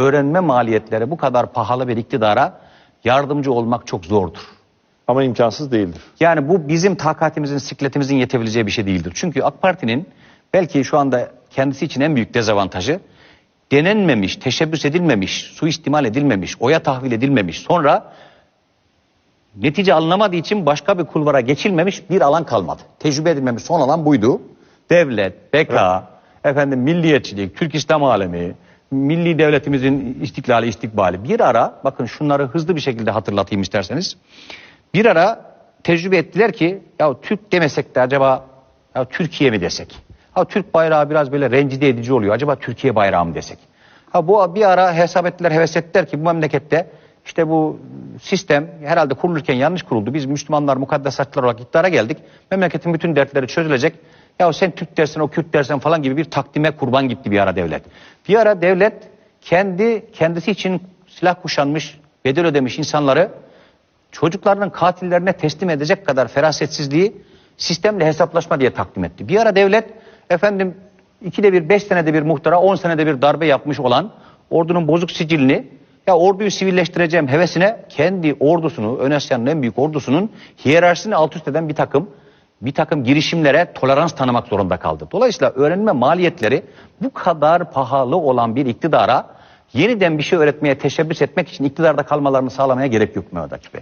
öğrenme maliyetleri bu kadar pahalı bir iktidara yardımcı olmak çok zordur. Ama imkansız değildir. Yani bu bizim takatimizin, sikletimizin yetebileceği bir şey değildir. Çünkü AK Parti'nin belki şu anda kendisi için en büyük dezavantajı denenmemiş, teşebbüs edilmemiş, suistimal edilmemiş, oya tahvil edilmemiş, sonra netice alınamadığı için başka bir kulvara geçilmemiş bir alan kalmadı. Tecrübe edilmemiş son alan buydu. Devlet, BK, efendim milliyetçilik, Türk İslam alemi, milli devletimizin istiklali, istikbali bir ara bakın şunları hızlı bir şekilde hatırlatayım isterseniz. Bir ara tecrübe ettiler ki ya Türk demesek de acaba ya Türkiye mi desek? Ha Türk bayrağı biraz böyle rencide edici oluyor. Acaba Türkiye bayrağı mı desek? Ha bu bir ara hesap ettiler, heves ettiler ki bu memlekette işte bu sistem herhalde kurulurken yanlış kuruldu. Biz Müslümanlar, mukaddesatçılar olarak iktidara geldik. Memleketin bütün dertleri çözülecek. Ya sen Türk dersen, o Kürt dersen falan gibi bir takdime kurban gitti bir ara devlet. Bir ara devlet kendi kendisi için silah kuşanmış, bedel ödemiş insanları çocuklarının katillerine teslim edecek kadar ferasetsizliği sistemle hesaplaşma diye takdim etti. Bir ara devlet efendim ikide bir, beş senede bir muhtara, on senede bir darbe yapmış olan ordunun bozuk sicilini ya orduyu sivilleştireceğim hevesine kendi ordusunu, Ön Asya'nın en büyük ordusunun hiyerarşisini alt üst eden bir takım bir takım girişimlere tolerans tanımak zorunda kaldı. Dolayısıyla öğrenme maliyetleri bu kadar pahalı olan bir iktidara yeniden bir şey öğretmeye teşebbüs etmek için iktidarda kalmalarını sağlamaya gerek yok Mehmet Akif Bey.